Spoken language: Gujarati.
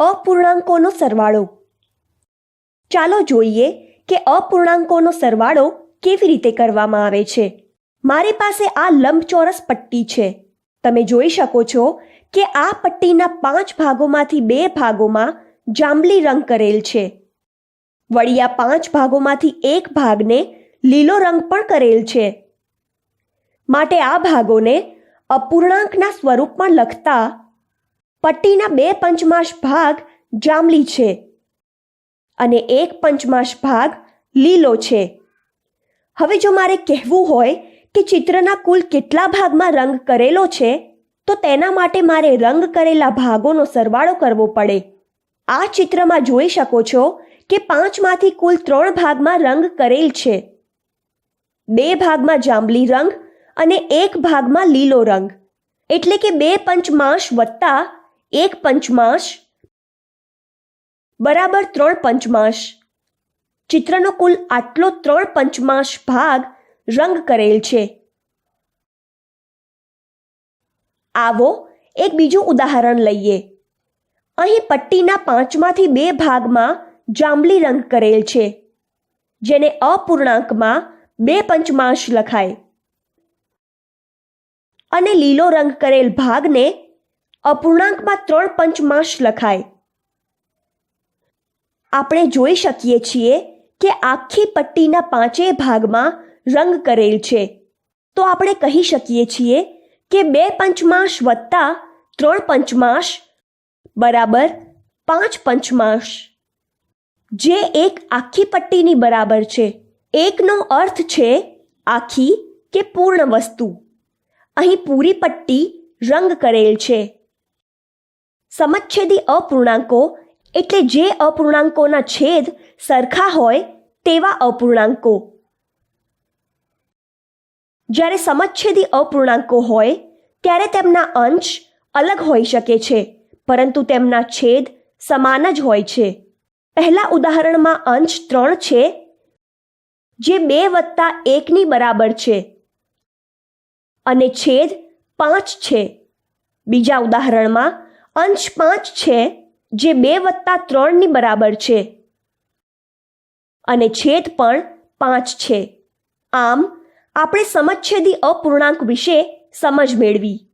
અપૂર્ણાંકોનો સરવાળો. ચાલો જોઈએ કે અપૂર્ણાંકોનો સરવાળો કેવી રીતે કરવામાં આવે છે. મારી પાસે આ લંબચોરસ પટ્ટી છે. તમે જોઈ શકો છો કે આ પટ્ટીના પાંચ ભાગોમાંથી બે ભાગોમાં જાંબલી રંગ કરેલ છે. વળી આ પાંચ ભાગોમાંથી એક ભાગને લીલો રંગ પણ કરેલ છે. માટે આ ભાગોને અપૂર્ણાંકના સ્વરૂપમાં લખતા પટ્ટીના બે પંચમાંશ ભાગ જાંબલી છે અને એક પંચમાંશ ભાગ લીલો છે. હવે જો મારે કહેવું હોય કે ચિત્રના કુલ કેટલા ભાગમાં રંગ કરેલો છે, તો તેના માટે મારે રંગ કરેલા ભાગોનો સરવાળો કરવો પડે. આ ચિત્રમાં જોઈ શકો છો કે પાંચમાંથી કુલ ત્રણ ભાગમાં રંગ કરેલ છે. બે ભાગમાં જાંબલી રંગ અને એક ભાગમાં લીલો રંગ. એટલે કે બે પંચમાંશ વત્તા એક પંચમાંશ, બરાબર ત્રણ પંચમાંશ. ચિત્રનો કુલ આટલો ત્રણ પંચમાંશ ભાગ રંગ કરેલ છે. આવો એક બીજું ઉદાહરણ લઈએ. અહીં પટ્ટીના પાંચમાંથી બે ભાગમાં જાંબલી રંગ કરેલ છે, જેને અપૂર્ણાંકમાં બે પંચમાંશ લખાય. અને લીલો રંગ કરેલ ભાગને અપૂર્ણાંકમાં ત્રણ પંચમાંશ લખાય. આપણે જોઈ શકીએ છીએ કે આખી પટ્ટીના પાંચેય ભાગમાં રંગ કરેલ છે. તો આપણે કહી શકીએ છીએ કે બે પંચમાંશ વત્તા ત્રણ પંચમાંશ બરાબર પાંચ પંચમાંશ. જે એક આખી પટ્ટીની બરાબર છે. એકનો અર્થ છે આખી કે પૂર્ણ વસ્તુ. અહીં પૂરી પટ્ટી રંગ કરેલ છે. સમચ્છેદી અપૂર્ણાંકો એટલે જે અપૂર્ણાંકોના છેદ સરખા હોય તેવા અપૂર્ણાંકો. જ્યારે સમચ્છેદી અપૂર્ણાંકો હોય, ત્યારે તેમના અંશ અલગ હોઈ શકે છે, પરંતુ તેમના છેદ સમાન જ હોય છે. પહેલા ઉદાહરણમાં અંશ ત્રણ છે, જે બે વત્તા એકની બરાબર છે, અને છેદ પાંચ છે. બીજા ઉદાહરણમાં અંશ પાંચ છે, જે બે વત્તા ત્રણની બરાબર છે. અને છેદ પણ પાંચ છે. આમ, આપણે સમચ્છેદી અપૂર્ણાંક વિશે સમજ મેળવી.